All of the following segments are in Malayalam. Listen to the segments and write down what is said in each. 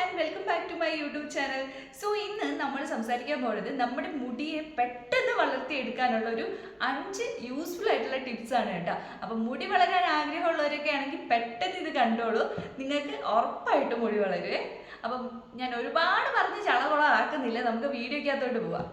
And welcome back to my YouTube channel so ഇന്ന് നമ്മൾ സംസാരിക്കാൻ പോകുന്നത് നമ്മുടെ മുടിയെ പെട്ടെന്ന് വളർത്തിയെടുക്കാനുള്ള ഒരു അഞ്ച് യൂസ്ഫുൾ ആയിട്ടുള്ള ടിപ്സ് ആണ് കേട്ടോ. അപ്പം മുടി വളരാൻ ആഗ്രഹമുള്ളവരൊക്കെ ആണെങ്കിൽ പെട്ടെന്ന് ഇത് കണ്ടോളൂ. നിങ്ങൾക്ക് ഉറപ്പായിട്ടും മുടി വളരുവേ. അപ്പം ഞാൻ ഒരുപാട് പറഞ്ഞ് ചളകുളം ആക്കുന്നില്ല നമുക്ക് വീഡിയോക്കകത്തോട്ട് പോവാം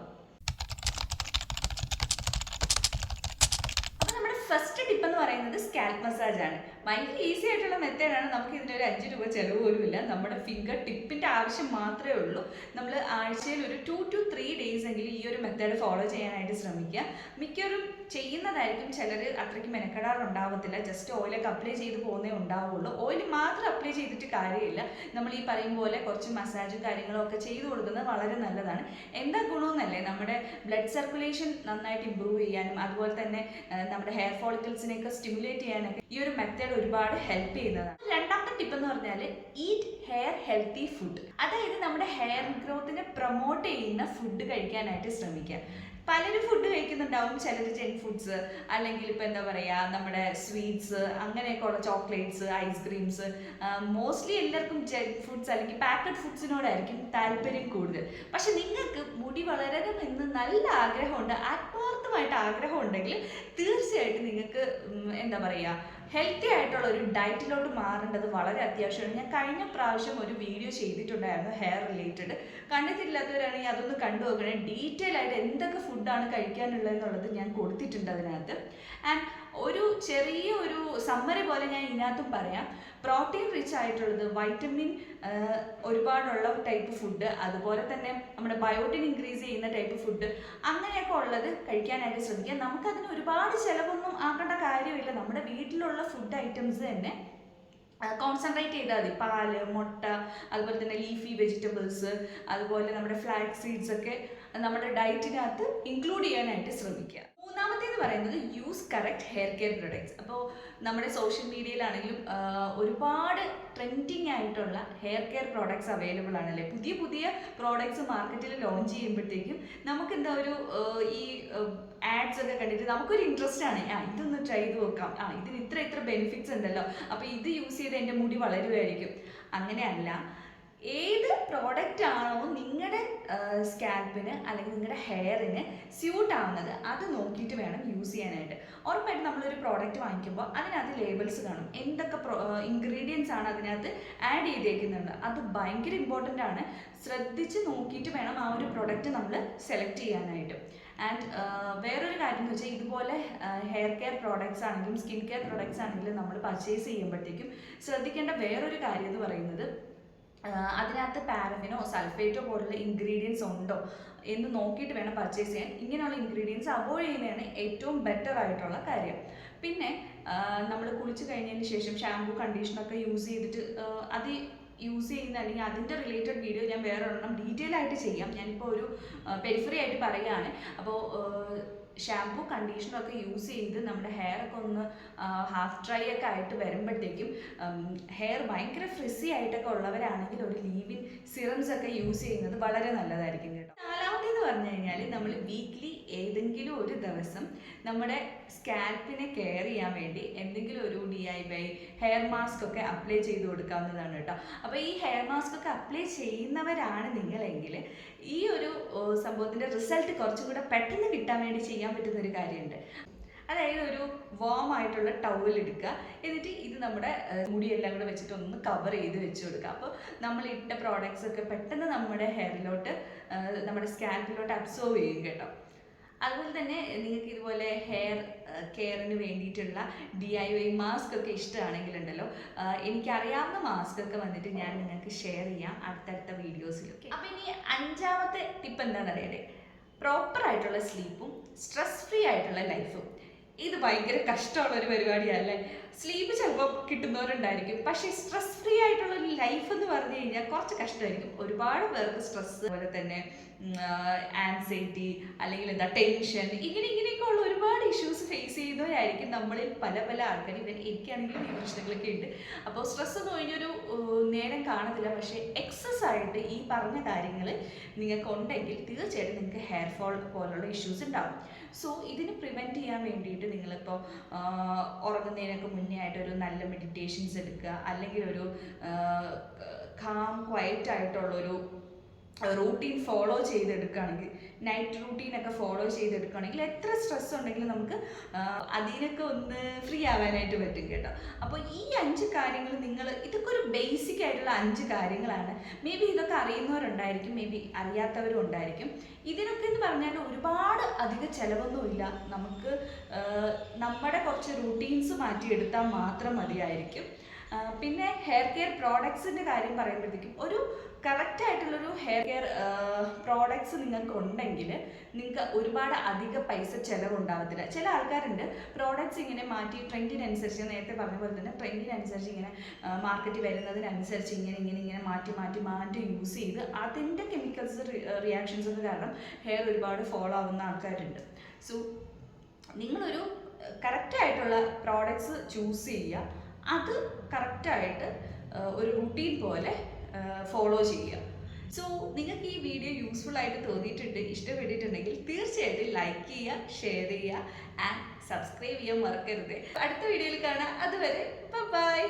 അപ്പോൾ നമ്മുടെ ഫസ്റ്റ് ടിപ്പ് എന്ന് പറയുന്നത് സ്കാൽപ്പ് മസാജ് ആണ്. ഭയങ്കര ഈസി ആയിട്ടുള്ള മെത്തേഡാണ് നമുക്ക് ഇതിനൊരു അഞ്ച് രൂപ ചിലവ് ഇല്ല. നമ്മുടെ ഫിംഗർ ടിപ്പിന്റെ ആവശ്യം മാത്രമേ ഉള്ളൂ. നമ്മൾ ആഴ്ചയിൽ ഒരു ടു ടു ത്രീ ഡേയ്സ് എങ്കിലും ഈ ഒരു മെത്തേഡ് ഫോളോ ചെയ്യാനായിട്ട് ശ്രമിക്കുക. മിക്കവരും ചെയ്യുന്നതായിരിക്കും. ചിലർ അത്രയ്ക്ക് മെനക്കെടാറുണ്ടാവത്തില്ല. ജസ്റ്റ് ഓയിലൊക്കെ അപ്ലൈ ചെയ്ത് പോകുന്നേ ഉണ്ടാവുള്ളൂ. ഓയിൽ മാത്രം അപ്ലൈ ചെയ്തിട്ട് കാര്യമില്ല. നമ്മൾ ഈ പറയും പോലെ കുറച്ച് മസാജും കാര്യങ്ങളും ഒക്കെ ചെയ്തു കൊടുക്കുന്നത് വളരെ നല്ലതാണ്. എന്താ ഗുണമെന്നല്ലേ? നമ്മുടെ ബ്ലഡ് സർക്കുലേഷൻ നന്നായിട്ട് ഇമ്പ്രൂവ് ചെയ്യാനും അതുപോലെ തന്നെ നമ്മുടെ ഹെയർ ഫോളിക്കിൾസിനെയൊക്കെ സ്റ്റിമുലേറ്റ് ചെയ്യാനൊക്കെ ഈ ഒരു മെത്തേഡ് ഒരുപാട് ഹെൽപ്പ് ചെയ്യുന്നതാണ്. രണ്ടാമത്തെ ടിപ്പ് എന്ന് പറഞ്ഞാൽ ഈറ്റ് ഹെയർ ഹെൽത്തി ഫുഡ് അതായത് നമ്മുടെ ഹെയർ ഗ്രോത്തിനെ പ്രൊമോട്ട് ചെയ്യുന്ന ഫുഡ് കഴിക്കാനായിട്ട് ശ്രമിക്കുക. പലരും ഫുഡ് കഴിക്കുന്നുണ്ടാവും ചിലർ ജങ്ക് ഫുഡ്സ് അല്ലെങ്കിൽ ഇപ്പം എന്താ പറയുക നമ്മുടെ സ്വീറ്റ്സ് അങ്ങനെയൊക്കെ ഉള്ള ചോക്ലേറ്റ്സ് ഐസ്ക്രീംസ് മോസ്റ്റ്ലി എല്ലാവർക്കും ജങ്ക് ഫുഡ്സ് അല്ലെങ്കിൽ പാക്കഡ് ഫുഡ്സിനോടായിരിക്കും താല്പര്യം കൂടുതൽ. പക്ഷെ നിങ്ങൾക്ക് മുടി വളരണം എന്ന് നല്ല ആഗ്രഹമുണ്ട് ആത്മാർത്ഥമായിട്ട് ആഗ്രഹം ഉണ്ടെങ്കിൽ തീർച്ചയായിട്ടും നിങ്ങൾക്ക് എന്താ പറയുക ഹെൽത്തി ആയിട്ടുള്ള ഒരു ഡയറ്റിലോട്ട് മാറേണ്ടത് വളരെ അത്യാവശ്യമാണ്. ഞാൻ കഴിഞ്ഞ പ്രാവശ്യം ഒരു വീഡിയോ ചെയ്തിട്ടുണ്ടായിരുന്നു ഹെയർ റിലേറ്റഡ് കണ്ടിട്ടില്ലാത്തവരാണെങ്കിൽ അതൊന്ന് കണ്ടു നോക്കണേ. ഡീറ്റെയിൽ ആയിട്ട് എന്തൊക്കെ ഫുഡാണ് കഴിക്കാനുള്ളത് എന്നുള്ളത് ഞാൻ കൊടുത്തിട്ടുണ്ട് അതിനകത്ത്. ആൻഡ് ഒരു ചെറിയ ഒരു സമ്മറി പോലെ ഞാൻ ഇതിനകത്തും പറയാം. പ്രോട്ടീൻ റിച്ച് ആയിട്ടുള്ളത് വൈറ്റമിൻ ഒരുപാടുള്ള ടൈപ്പ് ഫുഡ് അതുപോലെ തന്നെ നമ്മുടെ ബയോട്ടിൻ ഇൻക്രീസ് ചെയ്യുന്ന ടൈപ്പ് ഫുഡ് അങ്ങനെയൊക്കെ ഉള്ളത് കഴിക്കാനായിട്ട് ശ്രമിക്കുക. നമുക്കതിന് ഒരുപാട് ചിലവൊന്നും ആക്കേണ്ട കാര്യമില്ല. നമ്മുടെ വീട്ടിലുള്ള ഫുഡ് ഐറ്റംസ് തന്നെ കോൺസെൻട്രേറ്റ് ചെയ്താൽ മതി. പാൽ മുട്ട അതുപോലെ തന്നെ ലീഫി വെജിറ്റബിൾസ് അതുപോലെ നമ്മുടെ ഫ്ലാക്സ് സീഡ്സ് ഒക്കെ നമ്മുടെ ഡയറ്റിനകത്ത് ഇൻക്ലൂഡ് ചെയ്യാനായിട്ട് ശ്രമിക്കുക. പറയുന്നത് use correct hair care products അപ്പോൾ നമ്മുടെ സോഷ്യൽ മീഡിയയിലാണെങ്കിലും ഒരുപാട് ട്രെൻഡിങ് ആയിട്ടുള്ള ഹെയർ കെയർ പ്രോഡക്ട്സ് അവൈലബിൾ ആണല്ലേ പുതിയ പുതിയ പ്രോഡക്ട്സ് മാർക്കറ്റിൽ ലോഞ്ച് ചെയ്യുമ്പോഴത്തേക്കും നമുക്ക് എന്താ ഒരു ഈ ആഡ്സ് ഒക്കെ കണ്ടിട്ട് നമുക്കൊരു ഇൻട്രസ്റ്റ് ആണ്. ആ ഇതൊന്ന് ട്രൈ ചെയ്ത് നോക്കാം. ആ ഇതിന് ഇത്ര ഇത്ര ബെനിഫിറ്റ്സ് ഉണ്ടല്ലോ. അപ്പോൾ ഇത് യൂസ് ചെയ്ത് എന്റെ മുടി വളരുമായിരിക്കും അങ്ങനെയല്ല. ഏത് പ്രോഡക്റ്റ് ആണോ സ്കാൽപ്പിന് അല്ലെങ്കിൽ നിങ്ങളുടെ ഹെയറിന് സ്യൂട്ട് ആവുന്നത് അത് നോക്കിയിട്ട് വേണം യൂസ് ചെയ്യാനായിട്ട്. ഉറപ്പായിട്ടും നമ്മളൊരു പ്രോഡക്റ്റ് വാങ്ങിക്കുമ്പോൾ അതിനകത്ത് ലേബിൾസ് കാണും. എന്തൊക്കെ ഇൻഗ്രീഡിയൻസ് ആണ് അതിനകത്ത് ആഡ് ചെയ്തേക്കുന്നുണ്ട്. അത് ഭയങ്കര ഇമ്പോർട്ടന്റ് ആണ്. ശ്രദ്ധിച്ച് നോക്കിയിട്ട് വേണം ആ ഒരു പ്രോഡക്റ്റ് നമ്മൾ സെലക്ട് ചെയ്യാനായിട്ട്. ആൻഡ് വേറൊരു കാര്യം എന്ന് വെച്ചാൽ ഇതുപോലെ ഹെയർ കെയർ പ്രോഡക്ട്സ് ആണെങ്കിലും സ്കിൻ കെയർ പ്രോഡക്ട്സ് ആണെങ്കിലും നമ്മൾ പർച്ചേസ് ചെയ്യുമ്പോഴത്തേക്കും ശ്രദ്ധിക്കേണ്ട വേറൊരു കാര്യം എന്ന് പറയുന്നത് അതിനകത്ത് പാരഫിനോ സൾഫേറ്റോ പോലുള്ള ഇൻഗ്രീഡിയൻസ് ഉണ്ടോ എന്ന് നോക്കിയിട്ട് വേണം പർച്ചേസ് ചെയ്യാൻ. ഇങ്ങനെയുള്ള ഇൻഗ്രീഡിയൻസ് അവോയ്ഡ് ചെയ്യുന്നതാണ് ഏറ്റവും ബെറ്റർ ആയിട്ടുള്ള കാര്യം. പിന്നെ നമ്മൾ കുളിച്ച് കഴിഞ്ഞതിന് ശേഷം ഷാമ്പു കണ്ടീഷണറൊക്കെ യൂസ് ചെയ്തിട്ട് അത് യൂസ് ചെയ്യുന്ന അല്ലെങ്കിൽ അതിന്റെ റിലേറ്റഡ് വീഡിയോ ഞാൻ വേറെ ഒരെണ്ണം ഡീറ്റെയിൽ ആയിട്ട് ചെയ്യാം. ഞാനിപ്പോൾ ഒരു പെരിഫറി ആയിട്ട് പറയുകയാണ്. അപ്പോൾ ഷാമ്പു കണ്ടീഷണറൊക്കെ യൂസ് ചെയ്ത് നമ്മുടെ ഹെയർ ഒക്കെ ഒന്ന് ഹാഫ് ഡ്രൈ ഒക്കെ ആയിട്ട് വരുമ്പോഴത്തേക്കും ഹെയർ ഭയങ്കര ഫ്രിസി ആയിട്ടൊക്കെ ഉള്ളവരാണെങ്കിൽ ഒരു ലീവിൻ സിറംസ് ഒക്കെ യൂസ് ചെയ്യുന്നത് വളരെ നല്ലതായിരിക്കും കേട്ടോ. നാലാമത്തേന്ന് പറഞ്ഞു കഴിഞ്ഞാൽ നമ്മൾ വീക്ക്ലി ഏതെങ്കിലും ഒരു ദിവസം നമ്മുടെ സ്കാൽപ്പിനെ കെയർ ചെയ്യാൻ വേണ്ടി എന്തെങ്കിലും ഒരു D I Y hair mask ഒക്കെ അപ്ലൈ ചെയ്ത് കൊടുക്കാവുന്നതാണ് കേട്ടോ. അപ്പോൾ ഈ ഹെയർ മാസ്ക് ഒക്കെ അപ്ലൈ ചെയ്യുന്നവരാണ് നിങ്ങളെങ്കിൽ ഈ ഒരു സംഭവത്തിന്റെ റിസൾട്ട് കുറച്ചും കൂടെ പെട്ടെന്ന് കിട്ടാൻ വേണ്ടി ചെയ്യാൻ പറ്റുന്ന ഒരു കാര്യമുണ്ട്. അതായത് ഒരു വാം ആയിട്ടുള്ള ടവൽ എടുക്കുക. എന്നിട്ട് ഇത് നമ്മുടെ മുടിയെല്ലാം കൂടെ വെച്ചിട്ട് ഒന്ന് കവർ ചെയ്ത് വെച്ച് കൊടുക്കുക. അപ്പോൾ നമ്മൾ ഇട്ട പ്രോഡക്ട്സ് ഒക്കെ പെട്ടെന്ന് നമ്മുടെ ഹെയറിലോട്ട് നമ്മുടെ സ്കാൽപ്പിലോട്ട് അബ്സോർവ് ചെയ്യും കേട്ടോ. അതുപോലെ തന്നെ നിങ്ങൾക്ക് ഇതുപോലെ ഹെയർ കെയറിന് വേണ്ടിയിട്ടുള്ള ഡി ഐ വൈ മാസ്ക് ഒക്കെ ഇഷ്ടമാണെങ്കിൽ ഉണ്ടല്ലോ ആഹ് എനിക്കറിയാവുന്ന മാസ്ക് ഒക്കെ വന്നിട്ട് ഞാൻ നിങ്ങൾക്ക് ഷെയർ ചെയ്യാം അടുത്തടുത്ത വീഡിയോസിലൊക്കെ അപ്പോൾ ഇനി അഞ്ചാമത്തെ ടിപ്പ് എന്താണെന്ന് അറിയട്ടെ പ്രോപ്പർ ആയിട്ടുള്ള സ്ലീപ്പും സ്ട്രെസ് ഫ്രീ ആയിട്ടുള്ള ലൈഫും ഇത് ഭയങ്കര കഷ്ടമുള്ള ഒരു പരിപാടിയല്ലേ സ്ലീപ്പ് ചിലപ്പോൾ കിട്ടുന്നവരുണ്ടായിരിക്കും. പക്ഷേ സ്ട്രെസ് ഫ്രീ ആയിട്ടുള്ള ഒരു ലൈഫ് എന്ന് പറഞ്ഞു കഴിഞ്ഞാൽ കുറച്ച് കഷ്ടമായിരിക്കും. ഒരുപാട് പേർക്ക് സ്ട്രെസ് അതുപോലെ തന്നെ ആൻസൈറ്റി അല്ലെങ്കിൽ എന്താ ടെൻഷൻ ഇങ്ങനെ ഇങ്ങനെയൊക്കെ ഉള്ള ഒരുപാട് ഇഷ്യൂസ് ഫേസ് ചെയ്യുന്നവരായിരിക്കും നമ്മളിൽ പല പല ആൾക്കാർ. ഇവൻ എനിക്കാണെങ്കിലും ഈ പ്രശ്നങ്ങളൊക്കെ ഉണ്ട്. അപ്പോൾ സ്ട്രെസ് എന്ന് കഴിഞ്ഞൊരു നേരം കാണത്തില്ല. പക്ഷേ എക്സസ് ആയിട്ട് ഈ പറഞ്ഞ കാര്യങ്ങൾ നിങ്ങൾക്ക് ഉണ്ടെങ്കിൽ തീർച്ചയായിട്ടും നിങ്ങൾക്ക് ഹെയർ ഫോൾ പോലുള്ള ഇഷ്യൂസ് ഉണ്ടാവും. സോ ഇതിന് പ്രിവെന്റ് ചെയ്യാൻ വേണ്ടിയിട്ട് നിങ്ങളിപ്പോൾ ഉറങ്ങുന്നതിനൊക്കെ മുന്നേ ആയിട്ട് ഒരു നല്ല മെഡിറ്റേഷൻസ് എടുക്കുക അല്ലെങ്കിൽ ഒരു കാം ക്വയറ്റ് ആയിട്ടുള്ളൊരു റൂട്ടീൻ ഫോളോ ചെയ്തെടുക്കുകയാണെങ്കിൽ നൈറ്റ് റൂട്ടീൻ ഒക്കെ ഫോളോ ചെയ്തെടുക്കുകയാണെങ്കിൽ എത്ര സ്ട്രെസ് ഉണ്ടെങ്കിലും നമുക്ക് അതിനൊക്കെ ഒന്ന് ഫ്രീ ആവാനായിട്ട് പറ്റും കേട്ടോ. അപ്പോൾ ഈ അഞ്ച് കാര്യങ്ങൾ നിങ്ങൾ ഇതൊക്കെ ഒരു ബേസിക് ആയിട്ടുള്ള അഞ്ച് കാര്യങ്ങളാണ്. മേ ബി ഇതൊക്കെ അറിയുന്നവരുണ്ടായിരിക്കും മേ ബി അറിയാത്തവരും ഉണ്ടായിരിക്കും. ഇതിനൊക്കെ എന്ന് പറഞ്ഞാൽ ഒരുപാട് അധിക ചിലവൊന്നുമില്ല. നമുക്ക് നമ്മുടെ കുറച്ച് റൂട്ടീൻസ് മാറ്റിയെടുത്താൽ മാത്രം മതിയായിരിക്കും. പിന്നെ ഹെയർ കെയർ പ്രോഡക്ട്സിന്റെ കാര്യം പറയുമ്പോഴത്തേക്കും ഒരു കറക്റ്റ് ആയിട്ടുള്ളൊരു ഹെയർ കെയർ പ്രോഡക്ട്സ് നിങ്ങൾക്ക് ഉണ്ടെങ്കിൽ നിങ്ങൾക്ക് ഒരുപാട് അധിക പൈസ ചിലവുണ്ടാവത്തില്ല. ചില ആൾക്കാരുണ്ട് പ്രോഡക്ട്സ് ഇങ്ങനെ മാറ്റി ട്രെൻഡിനനുസരിച്ച് നേരത്തെ പറഞ്ഞ പോലെ തന്നെ ട്രെൻഡിനനുസരിച്ച് ഇങ്ങനെ മാർക്കറ്റിൽ വരുന്നതിനനുസരിച്ച് ഇങ്ങനെ ഇങ്ങനെ ഇങ്ങനെ മാറ്റി മാറ്റി മാറ്റി യൂസ് ചെയ്ത് അതിന്റെ കെമിക്കൽസ് റിയാക്ഷൻസ് ഒക്കെ കാരണം ഹെയർ ഒരുപാട് ഫോളോ ആവുന്ന ആൾക്കാരുണ്ട്. സോ നിങ്ങളൊരു കറക്റ്റ് ആയിട്ടുള്ള പ്രോഡക്ട്സ് ചൂസ് ചെയ്യുക. അത് കറക്റ്റായിട്ട് ഒരു റുട്ടീൻ പോലെ ഫോളോ ചെയ്യുക. സോ നിങ്ങൾക്ക് ഈ വീഡിയോ യൂസ്ഫുൾ ആയിട്ട് തോന്നിയിട്ടുണ്ട് ഇഷ്ടപ്പെട്ടിട്ടുണ്ടെങ്കിൽ തീർച്ചയായിട്ടും ലൈക്ക് ചെയ്യുക ഷെയർ ചെയ്യുക ആൻഡ് സബ്സ്ക്രൈബ് ചെയ്യാൻ മറക്കരുത്. അടുത്ത വീഡിയോയിൽ കാണാം. അതുവരെ ബൈ